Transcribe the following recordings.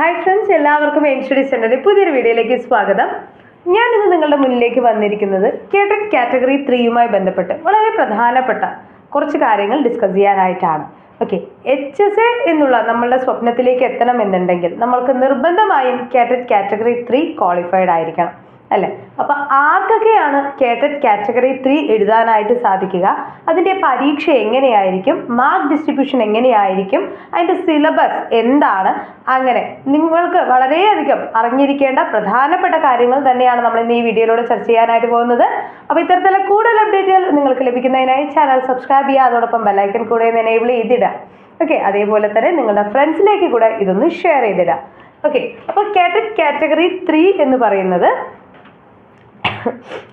Hi friends എല്ലാവർക്കും N study സെന്ററിന്റെ പുതിയൊരു വീഡിയോയിലേക്ക് സ്വാഗതം. ഞാൻ ഇന്ന് നിങ്ങളുടെ മുന്നിലേക്ക് വന്നിരിക്കുന്നത് കേട്ടഡ് കാറ്റഗറി ത്രീയുമായി ബന്ധപ്പെട്ട് വളരെ പ്രധാനപ്പെട്ട കുറച്ച് കാര്യങ്ങൾ ഡിസ്കസ് ചെയ്യാനായിട്ടാണ്. ഓക്കെ എച്ച് എസ് എ എന്നുള്ള നമ്മളുടെ സ്വപ്നത്തിലേക്ക് എത്തണമെന്നുണ്ടെങ്കിൽ നമ്മൾക്ക് നിർബന്ധമായും കേട്ടഡ് കാറ്റഗറി ത്രീ ക്വാളിഫൈഡ് ആയിരിക്കണം. അല്ലേ? അപ്പോൾ ആർക്കൊക്കെയാണ് കേറ്റഡ് കാറ്റഗറി ത്രീ എഴുതാനായിട്ട് സാധിക്കുക? അതിന്റെ പരീക്ഷ എങ്ങനെയായിരിക്കും? മാർക്ക് ഡിസ്ട്രിബ്യൂഷൻ എങ്ങനെയായിരിക്കും? അതിന്റെ സിലബസ് എന്താണ്? അങ്ങനെ നിങ്ങൾക്ക് വളരെയധികം അറിഞ്ഞിരിക്കേണ്ട പ്രധാനപ്പെട്ട കാര്യങ്ങൾ തന്നെയാണ് നമ്മൾ ഇന്ന് ഈ വീഡിയോയിലൂടെ ചർച്ച ചെയ്യാനായിട്ട് പോകുന്നത്. അപ്പോൾ ഇത്തരത്തിലുള്ള കൂടുതൽ അപ്ഡേറ്റുകൾ നിങ്ങൾക്ക് ലഭിക്കുന്നതിനായി ചാനൽ സബ്സ്ക്രൈബ് ചെയ്യുക. അതോടൊപ്പം ബെല്ലൈക്കൻ കൂടെ എനേബിൾ ചെയ്തിടുക. ഓക്കെ അതേപോലെ തന്നെ നിങ്ങളുടെ ഫ്രണ്ട്സിലേക്ക് കൂടെ ഇതൊന്ന് ഷെയർ ചെയ്തിടുക. ഓക്കെ അപ്പോൾ കാറ്റഗറി ത്രീ എന്ന് പറയുന്നത്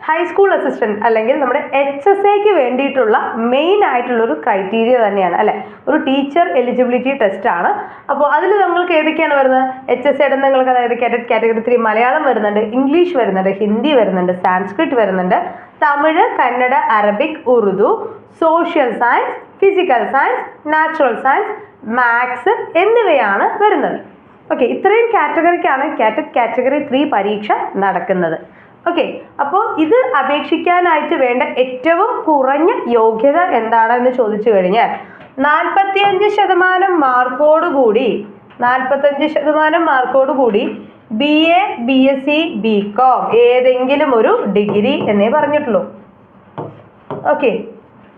ഹൈസ്കൂൾ അസിസ്റ്റന്റ് അല്ലെങ്കിൽ നമ്മുടെ എച്ച് എസ് എക്ക് വേണ്ടിയിട്ടുള്ള മെയിൻ ആയിട്ടുള്ള ഒരു ക്രൈറ്റീരിയ തന്നെയാണ് അല്ലെ? ഒരു ടീച്ചർ എലിജിബിലിറ്റി ടെസ്റ്റ് ആണ്. അപ്പോൾ അതിൽ നിങ്ങൾക്ക് ഏതൊക്കെയാണ് വരുന്നത്? എച്ച് എസ് എയുടെ നിങ്ങൾക്ക് അതായത് കാറ്റഡ് കാറ്റഗറി ത്രീ മലയാളം വരുന്നുണ്ട് ഇംഗ്ലീഷ് വരുന്നുണ്ട് ഹിന്ദി വരുന്നുണ്ട് സാൻസ്ക്രിറ്റ് വരുന്നുണ്ട് Tamil Kannada Arabic Urdu social science physical science natural science maths എന്നിവയാണ് വരുന്നത്. ഓക്കെ ഇത്രയും കാറ്റഗറിക്കാണ് കാറ്റഗറി ത്രീ പരീക്ഷ നടക്കുന്നത്. ഓക്കെ അപ്പോൾ ഇത് അപേക്ഷിക്കാനായിട്ട് വേണ്ട ഏറ്റവും കുറഞ്ഞ യോഗ്യത എന്താണെന്ന് ചോദിച്ചു കഴിഞ്ഞാൽ നാൽപ്പത്തിയഞ്ച് ശതമാനം മാർക്കോടുകൂടി നാൽപ്പത്തഞ്ച് ശതമാനം മാർക്കോടുകൂടി B A B S C B com ഏതെങ്കിലും ഒരു ഡിഗ്രി എന്നേ പറഞ്ഞിട്ടുള്ളൂ. ഓക്കെ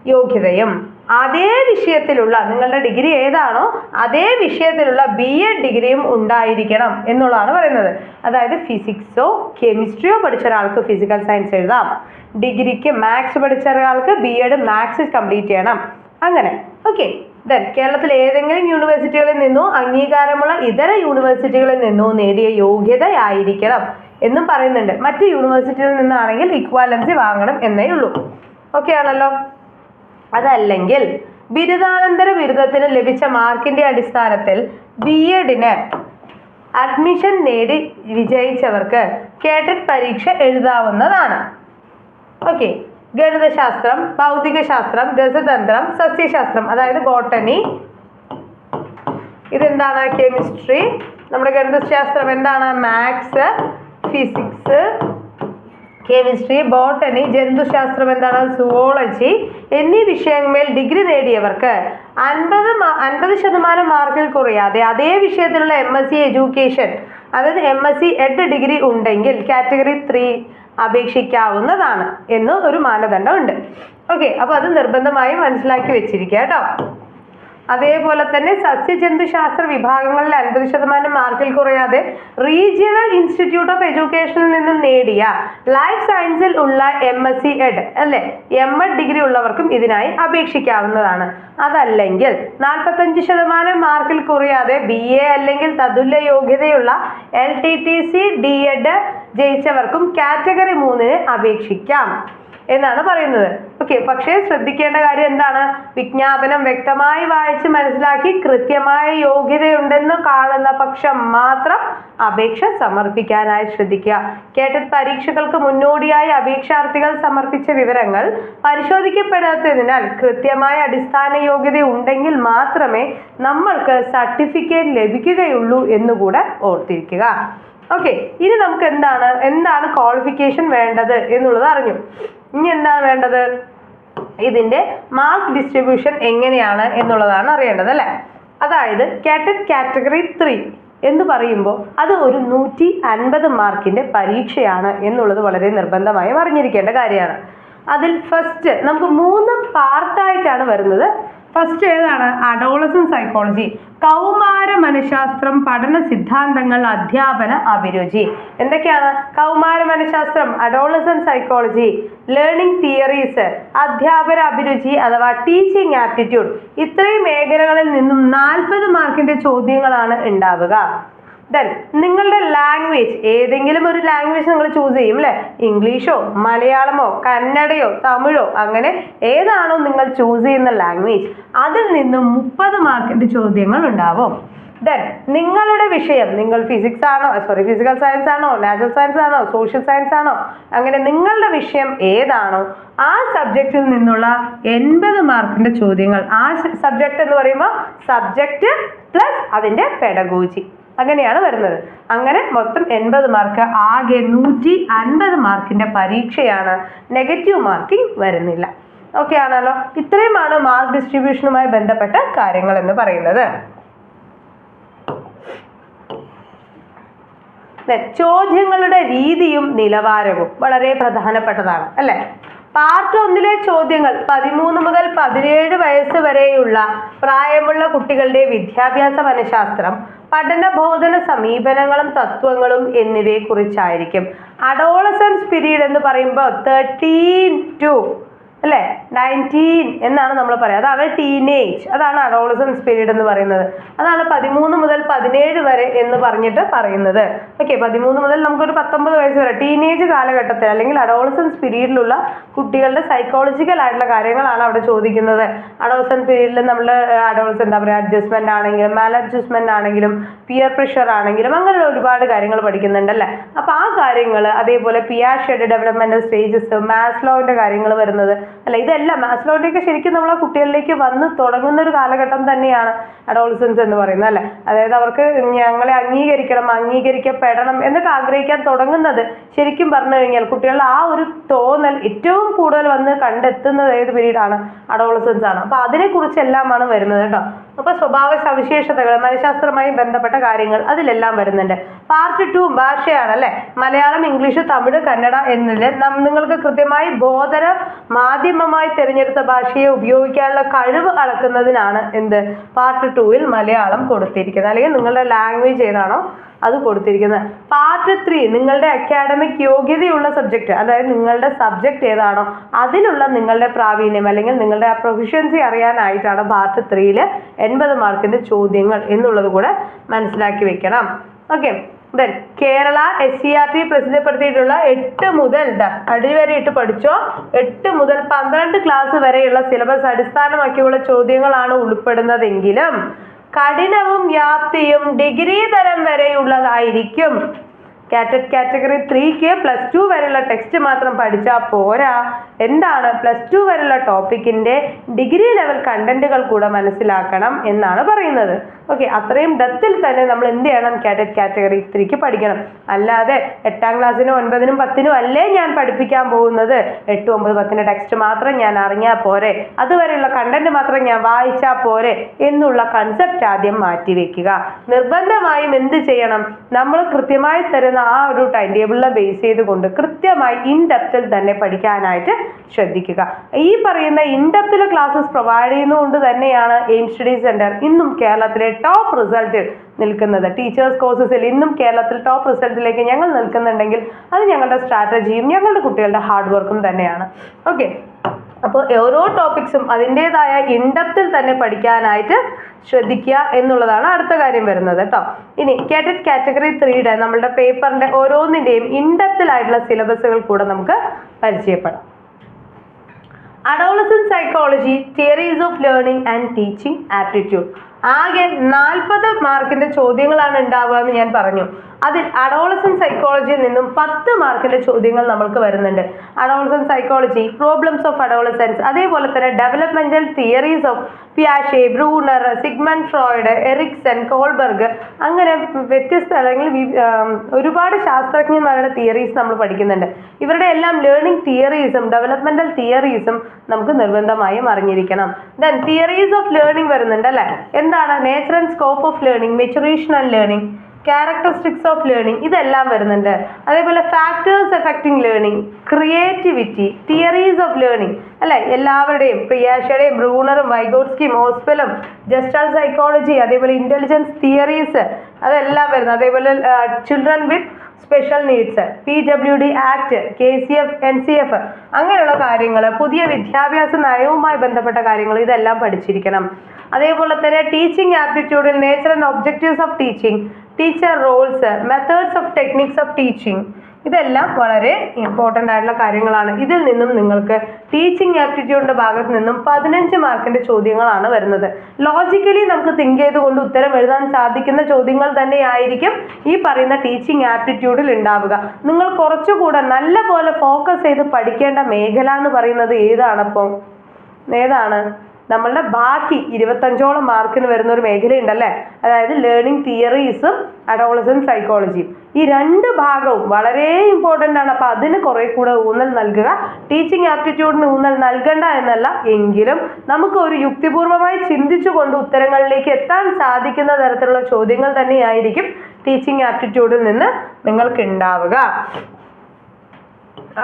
യോഗ്യതയും. അതേ വിഷയത്തിലുള്ള നിങ്ങളുടെ ഡിഗ്രി ഏതാണോ അതേ വിഷയത്തിലുള്ള ബി എഡ് ഡിഗ്രിയും ഉണ്ടായിരിക്കണം എന്നുള്ളതാണ് പറയുന്നത്. അതായത് ഫിസിക്സോ കെമിസ്ട്രിയോ പഠിച്ച ഒരാൾക്ക് ഫിസിക്കൽ സയൻസ് എഴുതാം. ഡിഗ്രിക്ക് മാത്സ് പഠിച്ച ഒരാൾക്ക് ബി എഡ് മാത്സ് കംപ്ലീറ്റ് ചെയ്യണം. അങ്ങനെ. ഓക്കെ ദെൻ കേരളത്തിലെ ഏതെങ്കിലും യൂണിവേഴ്സിറ്റികളിൽ നിന്നോ അംഗീകാരമുള്ള ഇതര യൂണിവേഴ്സിറ്റികളിൽ നിന്നോ നേടിയ യോഗ്യതയായിരിക്കണം എന്നും പറയുന്നുണ്ട്. മറ്റ് യൂണിവേഴ്സിറ്റികളിൽ നിന്നാണെങ്കിൽ ഇക്വാലൻസി വാങ്ങണം എന്നേ ഉള്ളൂ. ഓക്കെ ആണല്ലോ? അതല്ലെങ്കിൽ ബിരുദാനന്തര ബിരുദത്തിന് ലഭിച്ച മാർക്കിന്റെ അടിസ്ഥാനത്തിൽ ബി എഡിന് അഡ്മിഷൻ നേടി വിജയിച്ചവർക്ക് കേട്ടറ്റ് പരീക്ഷ എഴുതാവുന്നതാണ്. ഓക്കെ ഗണിതശാസ്ത്രം ഭൗതികശാസ്ത്രം രസതന്ത്രം സസ്യശാസ്ത്രം അതായത് ബോട്ടണി. ഇതെന്താണ്? കെമിസ്ട്രി. നമ്മുടെ ഗണിതശാസ്ത്രം എന്താണ്? മാത്സ് ഫിസിക്സ് കെമിസ്ട്രി ബോട്ടണി ജന്തുശാസ്ത്രം എന്താണ്? സുവോളജി എന്നീ വിഷയങ്ങളിൽ ഡിഗ്രി നേടിയവർക്ക് അൻപത് അൻപത് ശതമാനം മാർക്കിൽ കുറയാതെ അതേ വിഷയത്തിലുള്ള എം എസ് സി എഡ്യൂക്കേഷൻ അതായത് M S C ed degree ഉണ്ടെങ്കിൽ കാറ്റഗറി ത്രീ അപേക്ഷിക്കാവുന്നതാണ് എന്ന് ഒരു മാനദണ്ഡം ഉണ്ട് ഓക്കെ അപ്പോൾ അത് നിർബന്ധമായും മനസ്സിലാക്കി വെച്ചിരിക്കുക കേട്ടോ. അതേപോലെ തന്നെ സസ്യജന്തുശാസ്ത്ര വിഭാഗങ്ങളിൽ അൻപത് ശതമാനം മാർക്കിൽ കുറയാതെ റീജിയണൽ ഇൻസ്റ്റിറ്റ്യൂട്ട് ഓഫ് എഡ്യൂക്കേഷനിൽ നിന്നും നേടിയ ലൈഫ് സയൻസിൽ ഉള്ള എം എസ് സി എഡ് അല്ലെ? എം എഡ് ഡിഗ്രി ഉള്ളവർക്കും ഇതിനായി അപേക്ഷിക്കാവുന്നതാണ്. അതല്ലെങ്കിൽ നാൽപ്പത്തഞ്ച് ശതമാനം മാർക്കിൽ കുറയാതെ ബി എ അല്ലെങ്കിൽ തതുല്യ യോഗ്യതയുള്ള L T T C D ed ജയിച്ചവർക്കും category മൂന്നിന് അപേക്ഷിക്കാം. എന്നാണ് പറയുന്നത്. ഓക്കെ പക്ഷേ ശ്രദ്ധിക്കേണ്ട കാര്യം എന്താണ്? വിജ്ഞാപനം വ്യക്തമായി വായിച്ച് മനസ്സിലാക്കി കൃത്യമായ യോഗ്യതയുണ്ടെന്ന് കാണുന്ന പക്ഷം മാത്രം അപേക്ഷ സമർപ്പിക്കാനായി ശ്രദ്ധിക്കുക. കേട്ട പരീക്ഷകൾക്ക് മുന്നോടിയായി അപേക്ഷാർത്ഥികൾ സമർപ്പിച്ച വിവരങ്ങൾ പരിശോധിക്കപ്പെടാത്തതിനാൽ കൃത്യമായ അടിസ്ഥാന യോഗ്യത ഉണ്ടെങ്കിൽ മാത്രമേ നമ്മൾക്ക് സർട്ടിഫിക്കറ്റ് ലഭിക്കുകയുള്ളൂ എന്നുകൂടെ ഓർത്തിരിക്കുക. ഓക്കെ ഇനി നമുക്ക് എന്താണ്? എന്താണ് ക്വാളിഫിക്കേഷൻ വേണ്ടത് എന്നുള്ളത് അറിഞ്ഞു. ഇനി എന്താണ് വേണ്ടത്? ഇതിന്റെ മാർക്ക് ഡിസ്ട്രിബ്യൂഷൻ എങ്ങനെയാണ് എന്നുള്ളതാണ് അറിയേണ്ടത് അല്ലേ? അതായത് കാറ്റഡ് കാറ്റഗറി ത്രീ എന്ന് പറയുമ്പോൾ അത് ഒരു നൂറ്റി അൻപത് മാർക്കിന്റെ പരീക്ഷയാണ് എന്നുള്ളത് വളരെ നിർബന്ധമായും അറിഞ്ഞിരിക്കേണ്ട കാര്യമാണ്. അതിൽ ഫസ്റ്റ് നമുക്ക് മൂന്ന് പാർട്ടായിട്ടാണ് വരുന്നത്. ഫസ്റ്റ് ഏതാണ്? അഡോളസൻ സൈക്കോളജി കൗമാര മനഃശാസ്ത്രം പഠന സിദ്ധാന്തങ്ങൾ അധ്യാപന അഭിരുചി. എന്തൊക്കെയാണ്? കൗമാര മനഃശാസ്ത്രം അഡോളസൻ സൈക്കോളജി ലേണിംഗ് തിയറീസ് അധ്യാപന അഭിരുചി അഥവാ ടീച്ചിങ് ആപ്റ്റിറ്റ്യൂഡ് ഇത്രയും മേഖലകളിൽ നിന്നും നാൽപ്പത് മാർക്കിന്റെ ചോദ്യങ്ങളാണ് ഉണ്ടാവുക. ദെൻ നിങ്ങളുടെ ലാംഗ്വേജ് ഏതെങ്കിലും ഒരു ലാംഗ്വേജ് നിങ്ങൾ ചൂസ് ചെയ്യും അല്ലേ ഇംഗ്ലീഷോ മലയാളമോ കന്നഡയോ തമിഴോ അങ്ങനെ ഏതാണോ നിങ്ങൾ ചൂസ് ചെയ്യുന്ന ലാംഗ്വേജ് അതിൽ നിന്നും മുപ്പത് മാർക്കിന്റെ ചോദ്യങ്ങൾ ഉണ്ടാവും. ദെൻ നിങ്ങളുടെ വിഷയം നിങ്ങൾ ഫിസിക്സ് ആണോ സോറി ഫിസിക്കൽ സയൻസ് ആണോ നാച്ചുറൽ സയൻസ് ആണോ സോഷ്യൽ സയൻസ് ആണോ അങ്ങനെ നിങ്ങളുടെ വിഷയം ഏതാണോ ആ സബ്ജക്റ്റിൽ നിന്നുള്ള എൺപത് മാർക്കിന്റെ ചോദ്യങ്ങൾ ആ സബ്ജക്റ്റ് എന്ന് പറയുമ്പോൾ സബ്ജക്റ്റ് പ്ലസ് അതിന്റെ പെഡഗോജി അങ്ങനെയാണ് വരുന്നത്. അങ്ങനെ മൊത്തം എൺപത് മാർക്ക് ആകെ നൂറ്റി അൻപത് മാർക്കിന്റെ പരീക്ഷയാണ് നെഗറ്റീവ് മാർക്കിംഗ് വരുന്നില്ല. ഓക്കെ ആണല്ലോ? ഇത്രയുമാണ് മാർക്ക് ഡിസ്ട്രിബ്യൂഷനുമായി ബന്ധപ്പെട്ട കാര്യങ്ങൾ എന്ന് പറയുന്നത്. ചോദ്യങ്ങളുടെ രീതിയും നിലവാരവും വളരെ പ്രധാനപ്പെട്ടതാണ് അല്ലെ? പാർട്ട് ഒന്നിലെ ചോദ്യങ്ങൾ പതിമൂന്ന് മുതൽ പതിനേഴ് വയസ്സ് വരെയുള്ള പ്രായമുള്ള കുട്ടികളുടെ വിദ്യാഭ്യാസ മനഃശാസ്ത്രം പഠന ബോധന സമീപനങ്ങളും തത്വങ്ങളും എന്നിവയെ കുറിച്ചായിരിക്കും അഡോളസൻസ് പീരീഡ് എന്ന് പറയുമ്പോൾ തേർട്ടീൻ ടു അല്ലേ? നയന്റീൻ എന്നാണ് നമ്മൾ പറയുക. അതാണ് ടീനേജ് അതാണ് അഡോളസൻസ് പീരീഡ് എന്ന് പറയുന്നത്. അതാണ് പതിമൂന്ന് മുതൽ പതിനേഴ് വരെ എന്ന് പറഞ്ഞിട്ട് പറയുന്നത്. ഓക്കെ പതിമൂന്ന് മുതൽ നമുക്കൊരു പത്തൊമ്പത് വയസ്സ് വരെ. ടീനേജ് കാലഘട്ടത്തിൽ അല്ലെങ്കിൽ അഡോളസൻസ് പീരീഡിലുള്ള കുട്ടികളുടെ സൈക്കോളജിക്കൽ ആയിട്ടുള്ള കാര്യങ്ങളാണ് അവിടെ ചോദിക്കുന്നത്. അഡോളസൻ പീരീഡിൽ നമ്മൾ അഡോളസൻ എന്താ പറയുക? അഡ്ജസ്റ്റ്മെന്റ് ആണെങ്കിലും മാൽ അഡ്ജസ്റ്റ്മെന്റ് ആണെങ്കിലും പിയർ പ്രഷർ ആണെങ്കിലും അങ്ങനെയുള്ള ഒരുപാട് കാര്യങ്ങൾ പഠിക്കുന്നുണ്ടല്ലേ അപ്പോൾ ആ കാര്യങ്ങൾ അതേപോലെ പിയാഷയുടെ ഡെവലപ്മെന്റൽ സ്റ്റേജസ് മാസ്ലോവിന്റെ കാര്യങ്ങൾ വരുന്നത് അല്ല ഇതെല്ലാം മാസ്ലോട്ടിയൊക്കെ ശരിക്കും നമ്മൾ ആ കുട്ടികളിലേക്ക് വന്ന് തുടങ്ങുന്ന ഒരു കാലഘട്ടം തന്നെയാണ് അഡോൾസൻസ് എന്ന് പറയുന്നത് അല്ലേ? അതായത് അവർക്ക് ഞങ്ങളെ അംഗീകരിക്കണം അംഗീകരിക്കപ്പെടണം എന്നൊക്കെ ആഗ്രഹിക്കാൻ തുടങ്ങുന്നത് ശരിക്കും പറഞ്ഞു കഴിഞ്ഞാൽ കുട്ടികളുടെ ആ ഒരു തോന്നൽ ഏറ്റവും കൂടുതൽ വന്ന് കണ്ടെത്തുന്നത് ഏത് പീരീഡാണ്? അഡോൾസൻസ് ആണ്. അപ്പോൾ അതിനെക്കുറിച്ചെല്ലാമാണ് വരുന്നത് കേട്ടോ. അപ്പോൾ സ്വഭാവ സവിശേഷതകൾ മനഃശാസ്ത്രമായി ബന്ധപ്പെട്ട കാര്യങ്ങൾ അതിലെല്ലാം വരുന്നുണ്ട്. പാർട്ട് ടു ഭാഷയാണ് അല്ലേ? മലയാളം ഇംഗ്ലീഷ് തമിഴ് കന്നഡ എന്നതിൽ നാം നിങ്ങൾക്ക് കൃത്യമായി ബോധന മാധ്യമമായി തിരഞ്ഞെടുത്ത ഭാഷയെ ഉപയോഗിക്കാനുള്ള കഴിവ് അളക്കുന്നതിനാണ് എന്ത്? പാർട്ട് ടുവിൽ മലയാളം കൊടുത്തിരിക്കുന്നത്. അല്ലെങ്കിൽ നിങ്ങളുടെ ലാംഗ്വേജ് ഏതാണോ അത് കൊടുത്തിരിക്കുന്നത്. പാർട്ട് ത്രീ നിങ്ങളുടെ അക്കാഡമിക് യോഗ്യതയുള്ള സബ്ജക്റ്റ് അതായത് നിങ്ങളുടെ സബ്ജക്റ്റ് ഏതാണോ അതിനുള്ള നിങ്ങളുടെ പ്രാവീണ്യം അല്ലെങ്കിൽ നിങ്ങളുടെ ആ പ്രൊഫിഷ്യൻസി അറിയാനായിട്ടാണ് പാർട്ട് ത്രീയിൽ എൺപത് മാർക്കിന്റെ ചോദ്യങ്ങൾ എന്നുള്ളത് കൂടെ മനസ്സിലാക്കി വെക്കണം. Okay then Kerala S C R T പ്രസിദ്ധപ്പെടുത്തിയിട്ടുള്ള എട്ട് മുതൽ അടിവരെ ഇട്ട് പഠിച്ചോ? എട്ട് മുതൽ പന്ത്രണ്ട് ക്ലാസ് വരെയുള്ള സിലബസ് അടിസ്ഥാനമാക്കിയുള്ള ചോദ്യങ്ങളാണ് ഉൾപ്പെടുന്നതെങ്കിലും കഠിനവും വ്യാപ്തിയും ഡിഗ്രി തലം വരെയുള്ളതായിരിക്കും. കാറ്ററ്റ് കാറ്റഗറി ത്രീക്ക് പ്ലസ് ടു വരെയുള്ള ടെക്സ്റ്റ് മാത്രം പഠിച്ചാൽ പോരാ. എന്താണ് പ്ലസ് ടു വരെയുള്ള ടോപ്പിക്കിന്റെ ഡിഗ്രി ലെവൽ കണ്ടന്റുകൾ കൂടെ മനസ്സിലാക്കണം എന്നാണ് പറയുന്നത്. ഓക്കെ അത്രയും ഡെപ്തിൽ തന്നെ നമ്മൾ എന്ത് ചെയ്യണം? കാറ്ററ്റ് കാറ്റഗറി ത്രീക്ക് പഠിക്കണം. അല്ലാതെ എട്ടാം ക്ലാസ്സിനും ഒൻപതിനും പത്തിനും അല്ലേ ഞാൻ പഠിപ്പിക്കാൻ പോകുന്നത്? എട്ട് ഒമ്പത് പത്തിന്റെ ടെക്സ്റ്റ് മാത്രം ഞാൻ അറിഞ്ഞാൽ പോരെ. അതുവരെയുള്ള കണ്ടന്റ് മാത്രം ഞാൻ വായിച്ചാൽ പോരെ എന്നുള്ള കൺസെപ്റ്റ് ആദ്യം മാറ്റിവെക്കുക. നിർബന്ധമായും എന്ത് ചെയ്യണം? നമ്മൾ കൃത്യമായി തരുന്ന ആ ഒരു ടൈം ടേബിളിനെ ബേസ് ചെയ്തുകൊണ്ട് കൃത്യമായി ഇൻ ഡെപ്തിൽ തന്നെ പഠിക്കാനായിട്ട് ശ്രദ്ധിക്കുക. ഈ പറയുന്ന ഇൻ ഡെപ്തിൽ ക്ലാസ്സസ് പ്രൊവൈഡ് ചെയ്യുന്നതുകൊണ്ട് തന്നെയാണ് എയിം സ്റ്റഡി സെന്റർ ഇന്നും കേരളത്തിലെ ടോപ്പ് റിസൾട്ടിൽ നിൽക്കുന്നത്. ടീച്ചേഴ്സ് കോഴ്സസിൽ ഇന്നും കേരളത്തിൽ ടോപ്പ് റിസൾട്ടിലേക്ക് ഞങ്ങൾ നിൽക്കുന്നുണ്ടെങ്കിൽ അത് ഞങ്ങളുടെ സ്ട്രാറ്റജിയും ഞങ്ങളുടെ കുട്ടികളുടെ ഹാർഡ് വർക്കും തന്നെയാണ്. ഓക്കെ അപ്പോൾ ഓരോ ടോപ്പിക്സും അതിന്റെതായ ഇൻഡപ്തിൽ തന്നെ പഠിക്കാനായിട്ട് ശ്രദ്ധിക്കുക എന്നുള്ളതാണ് അടുത്ത കാര്യം വരുന്നത് കേട്ടോ ഇനി കാറ്ററ്റ് കാറ്റഗറി ത്രീയുടെ നമ്മളുടെ പേപ്പറിന്റെ ഓരോന്നിന്റെയും ഇൻഡപ്തിലായിട്ടുള്ള സിലബസുകൾ കൂടെ നമുക്ക് പരിചയപ്പെടാം. Adolescent psychology theories of learning and teaching aptitude ആകെ നാൽപ്പത് മാർക്കിന്റെ ചോദ്യങ്ങളാണ് ഉണ്ടാവുക എന്ന് ഞാൻ പറഞ്ഞു. അതിൽ അഡോളസൻ സൈക്കോളജിയിൽ നിന്നും പത്ത് മാർക്കിന്റെ ചോദ്യങ്ങൾ നമ്മൾക്ക് വരുന്നുണ്ട്. Adolescent psychology problems of adolescence അതേപോലെ തന്നെ developmental theories of പിയാഷെ Bruner Sigmund Freud Erikson Kohlberg അങ്ങനെ വ്യത്യസ്ത അല്ലെങ്കിൽ ഒരുപാട് ശാസ്ത്രജ്ഞന്മാരുടെ തിയറീസ് നമ്മൾ പഠിക്കുന്നുണ്ട്. ഇവരുടെ എല്ലാം ലേണിംഗ് തിയറീസും ഡെവലപ്മെന്റൽ തിയറീസും നമുക്ക് നിർബന്ധമായും അറിഞ്ഞിരിക്കണം. ദെൻ തിയറീസ് ഓഫ് ലേണിംഗ് വരുന്നുണ്ട് അല്ലേ? എന്താണ് nature and scope of learning maturation and learning characteristics of learning ഇതെല്ലാം വരുന്നുണ്ട്. അതേപോലെ factors affecting learning creativity theories of learning അല്ലെ? എല്ലാവരുടെയും പ്രിയാഷയുടെയും ബ്രൂണറും വൈഗോട്സ്കിയും ഹോസ്പെലും ജസ്റ്റൽ സൈക്കോളജി അതേപോലെ ഇന്റലിജൻസ് തിയറീസ് അതെല്ലാം വരുന്നത് അതേപോലെ children with special needs P W D act K C F N C F അങ്ങനെയുള്ള കാര്യങ്ങൾ പുതിയ വിദ്യാഭ്യാസ നയവുമായി ബന്ധപ്പെട്ട കാര്യങ്ങൾ ഇതെല്ലാം പഠിച്ചിരിക്കണം. അതേപോലെ തന്നെ teaching ആപ്റ്റിറ്റ്യൂഡിൽ nature and objectives of teaching teacher roles methods of techniques of teaching ഇതെല്ലാം വളരെ ഇമ്പോർട്ടന്റ് ആയിട്ടുള്ള കാര്യങ്ങളാണ്. ഇതിൽ നിന്നും നിങ്ങൾക്ക് ടീച്ചിങ് ആപ്റ്റിറ്റ്യൂഡിന്റെ ഭാഗത്ത് നിന്നും പതിനഞ്ച് മാർക്കിന്റെ ചോദ്യങ്ങളാണ് വരുന്നത്. ലോജിക്കലി നമുക്ക് തിങ്ക് ചെയ്തുകൊണ്ട് ഉത്തരം എഴുതാൻ സാധിക്കുന്ന ചോദ്യങ്ങൾ തന്നെയായിരിക്കും ഈ പറയുന്ന ടീച്ചിങ് ആപ്റ്റിറ്റ്യൂഡിൽ ഉണ്ടാവുക. നിങ്ങൾ കുറച്ചുകൂടെ നല്ല പോലെ ഫോക്കസ് ചെയ്ത് പഠിക്കേണ്ട മേഖല എന്ന് പറയുന്നത് ഏതാണ് അപ്പോൾ ഏതാണ്? നമ്മളുടെ ബാക്കി ഇരുപത്തഞ്ചോളം മാർക്കിന് വരുന്ന ഒരു മേഖലയുണ്ടല്ലേ? അതായത് ലേണിംഗ് തിയറീസും അഡോളസൻ സൈക്കോളജിയും ഈ രണ്ട് ഭാഗവും വളരെ ഇമ്പോർട്ടന്റ് ആണ്. അപ്പോൾ അതിന് കുറെ കൂടെ ഊന്നൽ നൽകുക. ടീച്ചിങ് ആപ്റ്റിറ്റ്യൂഡിന് ഊന്നൽ നൽകണ്ട എന്നല്ല. എങ്കിലും നമുക്ക് ഒരു യുക്തിപൂർവമായി ചിന്തിച്ചുകൊണ്ട് ഉത്തരങ്ങളിലേക്ക് എത്താൻ സാധിക്കുന്ന തരത്തിലുള്ള ചോദ്യങ്ങൾ തന്നെയായിരിക്കും ടീച്ചിങ് ആപ്റ്റിറ്റ്യൂഡിൽ നിന്ന് നിങ്ങൾക്ക് ഉണ്ടാവുക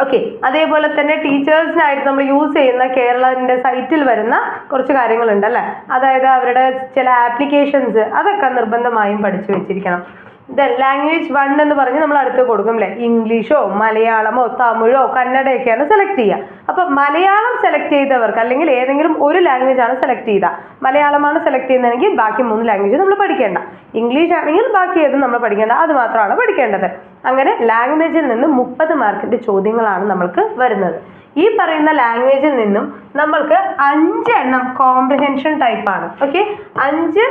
ഓക്കെ അതേപോലെ തന്നെ ടീച്ചേഴ്സിനായിട്ട് നമ്മൾ യൂസ് ചെയ്യുന്ന കേരളത്തിന്റെ സൈറ്റിൽ വരുന്ന കുറച്ച് കാര്യങ്ങളുണ്ട് അല്ലേ? അതായത് അവരുടെ ചില ആപ്ലിക്കേഷൻസ് അതൊക്കെ നിർബന്ധമായും പഠിച്ചു വെച്ചിരിക്കണം. ദെൻ ലാംഗ്വേജ് വൺ എന്ന് പറഞ്ഞ് നമ്മൾ അടുത്ത് കൊടുക്കും അല്ലേ ഇംഗ്ലീഷോ മലയാളമോ തമിഴോ കന്നഡയൊക്കെയാണ് സെലക്ട് ചെയ്യുക. അപ്പം മലയാളം സെലക്ട് ചെയ്തവർക്ക് അല്ലെങ്കിൽ ഏതെങ്കിലും ഒരു ലാംഗ്വേജ് ആണ് സെലക്ട് ചെയ്ത മലയാളമാണ് സെലക്ട് ചെയ്യുന്നതെങ്കിൽ ബാക്കി മൂന്ന് ലാംഗ്വേജ് നമ്മൾ പഠിക്കേണ്ട. ഇംഗ്ലീഷ് ആണെങ്കിൽ ബാക്കി ഏതും നമ്മൾ പഠിക്കേണ്ട. അത് മാത്രമാണ് പഠിക്കേണ്ടത്. അങ്ങനെ ലാംഗ്വേജിൽ നിന്ന് മുപ്പത് മാർക്കിന്റെ ചോദ്യങ്ങളാണ് നമ്മൾക്ക് വരുന്നത്. ഈ പറയുന്ന ലാംഗ്വേജിൽ നിന്നും നമ്മൾക്ക് അഞ്ചെണ്ണം കോംപ്രിഹെൻഷൻ ടൈപ്പാണ് ഓക്കെ അഞ്ച്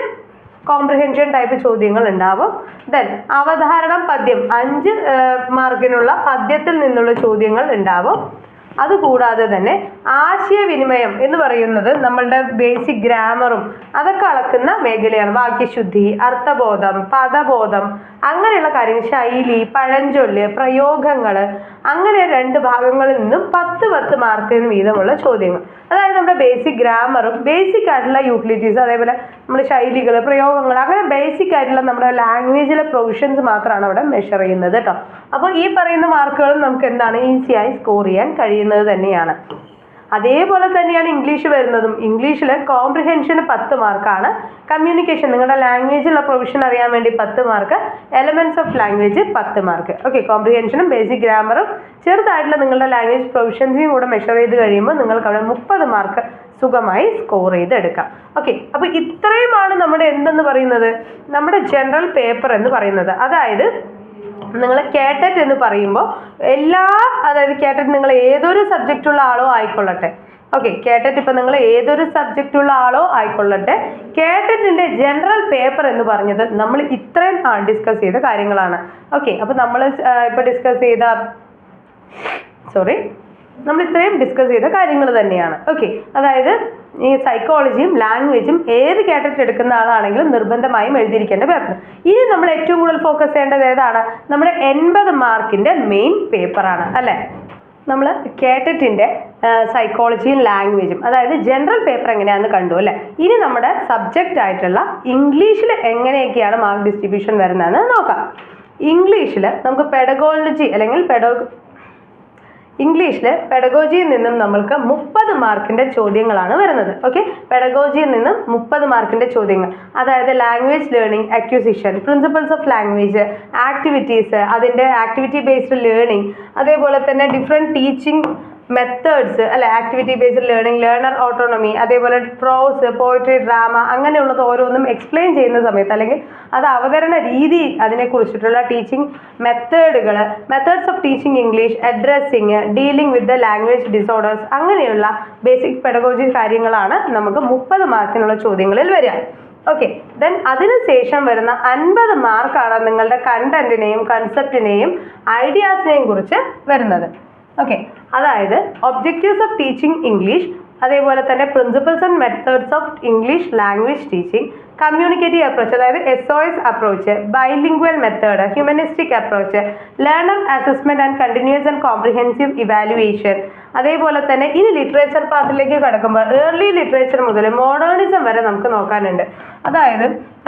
കോംപ്രിഹെൻഷൻ ടൈപ്പ് ചോദ്യങ്ങൾ ഉണ്ടാവും ദെൻ അവധാരണം പദ്യം അഞ്ച് മാർക്കിനുള്ള പദ്യത്തിൽ നിന്നുള്ള ചോദ്യങ്ങൾ ഉണ്ടാവും. അതുകൂടാതെ തന്നെ ആശയവിനിമയം എന്ന് പറയുന്നത് നമ്മളുടെ ബേസിക് ഗ്രാമറും അതൊക്കെ അളക്കുന്ന മേഖലയാണ്. വാക്യശുദ്ധി അർത്ഥബോധം പദബോധം അങ്ങനെയുള്ള കാര്യങ്ങൾ ശൈലി പഴഞ്ചൊല്ല് പ്രയോഗങ്ങൾ അങ്ങനെ രണ്ട് ഭാഗങ്ങളിൽ നിന്നും പത്ത് പത്ത് മാർക്കിന് വീതമുള്ള ചോദ്യങ്ങൾ. അതായത് നമ്മുടെ ബേസിക് ഗ്രാമറും ബേസിക് ആയിട്ടുള്ള യൂട്ടിലിറ്റീസ് അതേപോലെ നമ്മുടെ ശൈലികൾ പ്രയോഗങ്ങൾ അങ്ങനെ ബേസിക് ആയിട്ടുള്ള നമ്മുടെ ലാംഗ്വേജിലെ പ്രൊവിഷൻസ് മാത്രമാണ് അവിടെ മെഷർ ചെയ്യുന്നത് കേട്ടോ അപ്പോൾ ഈ പറയുന്ന മാർക്കുകളും നമുക്ക് എന്താണ് ഈസിയായി സ്കോർ ചെയ്യാൻ കഴിയുന്നത് തന്നെയാണ്. അതേപോലെ തന്നെയാണ് ഇംഗ്ലീഷ് വരുന്നതും. ഇംഗ്ലീഷിൽ കോംപ്രിഹെൻഷന് പത്ത് മാർക്കാണ് കമ്മ്യൂണിക്കേഷൻ നിങ്ങളുടെ ലാംഗ്വേജിലുള്ള പ്രൊവിഷൻ അറിയാൻ വേണ്ടി പത്ത് മാർക്ക് എലമെന്റ്സ് ഓഫ് ലാംഗ്വേജ് പത്ത് മാർക്ക് ഓക്കെ കോംപ്രിഹെൻഷനും ബേസിക് ഗ്രാമറും ചെറുതായിട്ടുള്ള നിങ്ങളുടെ ലാംഗ്വേജ് പ്രൊവിഷൻസിയും കൂടെ മെഷർ ചെയ്ത് കഴിയുമ്പോൾ നിങ്ങൾക്ക് അവിടെ മുപ്പത് മാർക്ക് സുഖമായി സ്കോർ ചെയ്തെടുക്കാം. ഓക്കെ അപ്പോൾ ഇത്രയുമാണ് നമ്മുടെ എന്തെന്ന് പറയുന്നത്? നമ്മുടെ ജനറൽ പേപ്പർ എന്ന് പറയുന്നത്. അതായത് നിങ്ങൾ കേട്ടറ്റ് എന്ന് പറയുമ്പോൾ എല്ലാ അതായത് കേട്ടറ്റ് നിങ്ങൾ ഏതൊരു സബ്ജക്റ്റുള്ള ആളോ ആയിക്കൊള്ളട്ടെ. ഓക്കെ കേട്ടറ്റ് ഇപ്പം നിങ്ങൾ ഏതൊരു സബ്ജക്റ്റുള്ള ആളോ ആയിക്കൊള്ളട്ടെ. കേട്ടറ്റിന്റെ ജനറൽ പേപ്പർ എന്ന് പറഞ്ഞത് നമ്മൾ ഇത്രയും ഡിസ്കസ് ചെയ്ത കാര്യങ്ങളാണ്. ഓക്കെ അപ്പോൾ നമ്മൾ ഇപ്പം ഡിസ്കസ് ചെയ്ത സോറി നമ്മൾ ഇത്രയും ഡിസ്കസ് ചെയ്ത കാര്യങ്ങൾ തന്നെയാണ്. ഓക്കെ അതായത് ഈ സൈക്കോളജിയും ലാംഗ്വേജും ഏത് കാറ്റഗറി എടുക്കുന്ന ആളാണെങ്കിലും നിർബന്ധമായും എഴുതിയിരിക്കേണ്ട പേപ്പർ ഇനി നമ്മൾ ഏറ്റവും കൂടുതൽ ഫോക്കസ് ചെയ്യേണ്ടത് ഏതാണ്? നമ്മുടെ എൺപത് മാർക്കിന്റെ മെയിൻ പേപ്പറാണ് അല്ലേ? നമ്മൾ കേട്ടിട്ടിന്റെ സൈക്കോളജിയും ലാംഗ്വേജും അതായത് ജനറൽ പേപ്പർ എങ്ങനെയാണെന്ന് കണ്ടു അല്ലേ? ഇനി നമ്മുടെ സബ്ജക്റ്റ് ആയിട്ടുള്ള ഇംഗ്ലീഷിൽ എങ്ങനെയൊക്കെയാണ് മാർക്ക് ഡിസ്ട്രിബ്യൂഷൻ വരുന്നതെന്ന് നോക്കാം. ഇംഗ്ലീഷിൽ നമുക്ക് പെഡഗോളജി അല്ലെങ്കിൽ പെഡോ ഇംഗ്ലീഷിൽ പെഡഗോജിയിൽ നിന്നും നമ്മൾക്ക് മുപ്പത് മാർക്കിന്റെ ചോദ്യങ്ങളാണ് വരുന്നത്. ഓക്കെ പെഡഗോജിയിൽ നിന്നും മുപ്പത് മാർക്കിന്റെ ചോദ്യങ്ങൾ. അതായത് language learning acquisition principles of language activities അതിന്റെ ആക്ടിവിറ്റി ബേസ്ഡ് ലേണിംഗ് അതേപോലെ തന്നെ ഡിഫറെന്റ് ടീച്ചിങ് മെത്തേഡ്സ് അല്ലെ activity based learning learner autonomy അതേപോലെ പ്രോസ് പോയിട്രി ഡ്രാമ അങ്ങനെയുള്ളത് ഓരോന്നും എക്സ്പ്ലെയിൻ ചെയ്യുന്ന സമയത്ത് അല്ലെങ്കിൽ അത് അവതരണ രീതി അതിനെക്കുറിച്ചിട്ടുള്ള teaching മെത്തേഡുകൾ methods of teaching English addressing dealing with the language disorders അങ്ങനെയുള്ള ബേസിക് പെഡഗോജി കാര്യങ്ങളാണ് നമുക്ക് മുപ്പത് മാർക്കിനുള്ള ചോദ്യങ്ങളിൽ വരിക. ഓക്കെ ദെൻ അതിനുശേഷം വരുന്ന അൻപത് മാർക്കാണ് നിങ്ങളുടെ കണ്ടന്റിനെയും കൺസെപ്റ്റിനെയും ഐഡിയാസിനെയും കുറിച്ച് വരുന്നത്. ഓക്കെ അതായത് ഒബ്ജക്റ്റീവ്സ് ഓഫ് ടീച്ചിങ് ഇംഗ്ലീഷ് അതേപോലെ തന്നെ principles and methods of English language teaching communicative approach അതായത് S O S approach bilingual method humanistic approach learner assessment and continuous and comprehensive evaluation അതേപോലെ തന്നെ ഇനി ലിറ്ററേച്ചർ പാർട്ടിലേക്ക് കടക്കുമ്പോൾ ഏർലി ലിറ്ററേച്ചർ മുതൽ modernism വരെ നമുക്ക് നോക്കാനുണ്ട്. അതായത്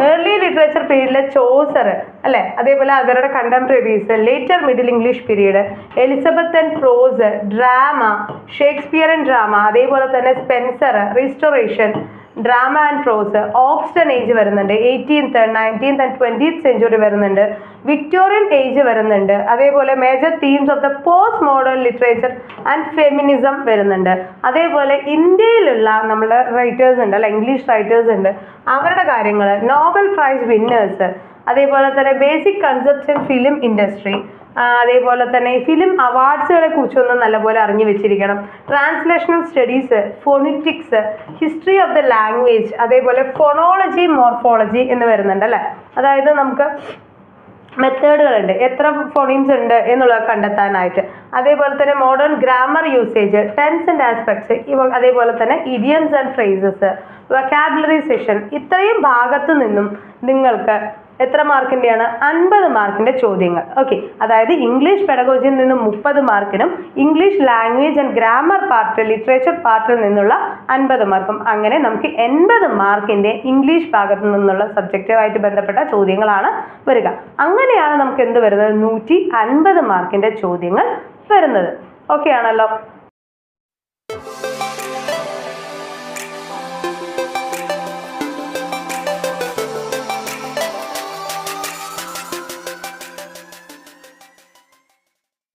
ഏർലി ലിറ്ററേച്ചർ പീരീഡിലെ ചോസർ അല്ലെ? അതേപോലെ അവരുടെ contemporaries later middle English period Elizabeth and prose drama Shakespeare and drama അതേപോലെ തന്നെ Spenser restoration drama and prose Augustan age വരുന്നുണ്ട്. Eighteenth nineteenth and twentieth century വരുന്നുണ്ട്. വിക്ടോറിയൻ ഏജ് വരുന്നുണ്ട്. അതേപോലെ major themes of the post modern literature and feminism വരുന്നുണ്ട്. അതേപോലെ ഇന്ത്യയിലുള്ള നമ്മുടെ റൈറ്റേഴ്സ് ഉണ്ട് അല്ല ഇംഗ്ലീഷ് റൈറ്റേഴ്സ് ഉണ്ട്. അവരുടെ കാര്യങ്ങൾ നോബൽ പ്രൈസ് വിന്നേഴ്സ് അതേപോലെ തന്നെ ബേസിക് കൺസെപ്റ്റ് ഫിലിം ഇൻഡസ്ട്രി അതേപോലെ തന്നെ ഫിലിം അവാർഡ്സുകളെ കുറിച്ചൊന്നും നല്ലപോലെ അറിഞ്ഞു വെച്ചിരിക്കണം. Translational studies phonetics history of the language അതേപോലെ ഫോണോളജി മോർഫോളജി എന്ന് വരുന്നുണ്ട് അല്ലേ? അതായത് നമുക്ക് മെത്തേഡുകളുണ്ട്. എത്ര ഫോണിംസ് ഉണ്ട് എന്നുള്ളത് കണ്ടെത്താനായിട്ട്. അതേപോലെ തന്നെ modern grammar usage tense and aspects ഇവ അതേപോലെ തന്നെ idioms and phrases vocabulary session ഇത്രയും ഭാഗത്തു നിന്നും നിങ്ങൾക്ക് എത്ര മാർക്കിന്റെയാണ് അൻപത് മാർക്കിന്റെ ചോദ്യങ്ങൾ. ഓക്കെ അതായത് ഇംഗ്ലീഷ് പെഡഗോജിയിൽ നിന്ന് മുപ്പത് മാർക്കിനും English language and grammar part literature പാർട്ടിൽ നിന്നുള്ള അൻപത് മാർക്കും. അങ്ങനെ നമുക്ക് എൺപത് മാർക്കിന്റെ ഇംഗ്ലീഷ് ഭാഗത്തു നിന്നുള്ള സബ്ജക്റ്റുമായിട്ട് ബന്ധപ്പെട്ട ചോദ്യങ്ങളാണ് വരിക. അങ്ങനെയാണ് നമുക്ക് എന്ത് വരുന്നത്? നൂറ്റി അൻപത് മാർക്കിന്റെ ചോദ്യങ്ങൾ വരുന്നത്. ഓക്കെ ആണല്ലോ?